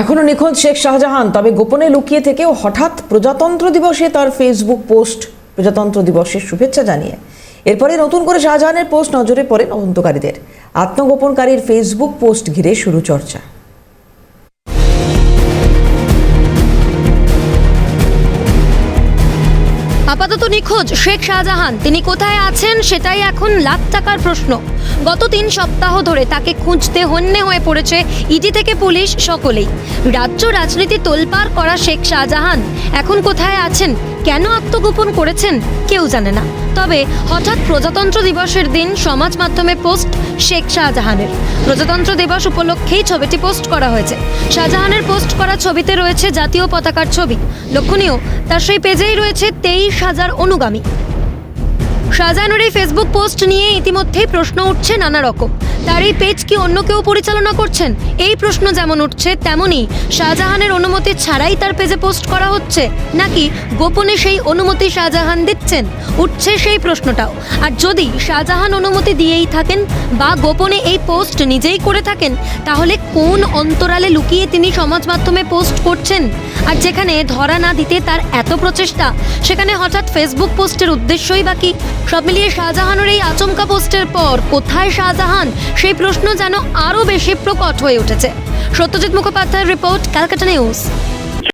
এখনও নিখোঁজ শেখ শাহজাহান, তবে গোপনে লুকিয়ে থেকেও হঠাৎ প্রজাতন্ত্র দিবসে তার ফেসবুক পোস্ট প্রজাতন্ত্র দিবসের শুভেচ্ছা জানিয়ে। এরপরে নতুন করে শাহজাহানের পোস্ট নজরে পড়েন তদন্তকারীদের আত্মগোপনকারীর ফেসবুক পোস্ট ঘিরে শুরু চর্চা। আপাতত নিখোঁজ শেখ শাহজাহান। তিনি কোথায় আছেন সেটাই এখন লাখ টাকার প্রশ্ন। গত তিন সপ্তাহ ধরে তাকে খুঁজতে হন্যে হয়ে পড়েছে ইডি থেকে পুলিশ সকলেই। রাজ্য রাজনীতি তোলপাড় করা শেখ শাহজাহান। এখন কোথায় আছেন? কেন আত্মগোপন করেছেন কেউ জানে না। তবে হঠাৎ প্রজাতন্ত্র দিবসের দিন সমাজ মাধ্যমে পোস্ট শেখ শাহজাহানের। প্রজাতন্ত্র দিবস উপলক্ষেই ছবিটি পোস্ট করা হয়েছে। শাহজাহানের পোস্ট করা ছবিতে রয়েছে জাতীয় পতাকার ছবি। লক্ষণীয়, তার সেই পেজেই রয়েছে তেইশ হাজার অনুগামী। শাহজাহানের এই ফেসবুক পোস্ট নিয়ে ইতিমধ্যেই প্রশ্ন উঠছে নানা রকম। তার এই পেজ কি অন্য কেউ পরিচালনা করছেন? এই প্রশ্ন যেমন উঠছে তেমনই শাহজাহানের অনুমতি ছাড়াই তার পেজে পোস্ট করা হচ্ছে। নাকি গোপনে সেই অনুমতি শাহজাহান দিচ্ছেন? উঠছে সেই প্রশ্নটাও। আর যদি শাহজাহান অনুমতি দিয়েই থাকেন বা গোপনে এই পোস্ট নিজেই করে থাকেন, তাহলে কোন অন্তরালে লুকিয়ে তিনি সমাজ মাধ্যমে পোস্ট করছেন? আর যেখানে ধরা না দিতে তার এত প্রচেষ্টা, সেখানে হঠাৎ ফেসবুক পোস্টের উদ্দেশ্যই বাকি সব মিলিয়ে শাহজাহানের এই আচমকা পোস্টের পর কোথায় শাহজাহান? সেই প্রশ্ন যেন আরও বেশি প্রকট হয়ে উঠেছে। সত্যজিৎ মুখোপাধ্যায়ের রিপোর্ট ক্যালকাটা নিউজ।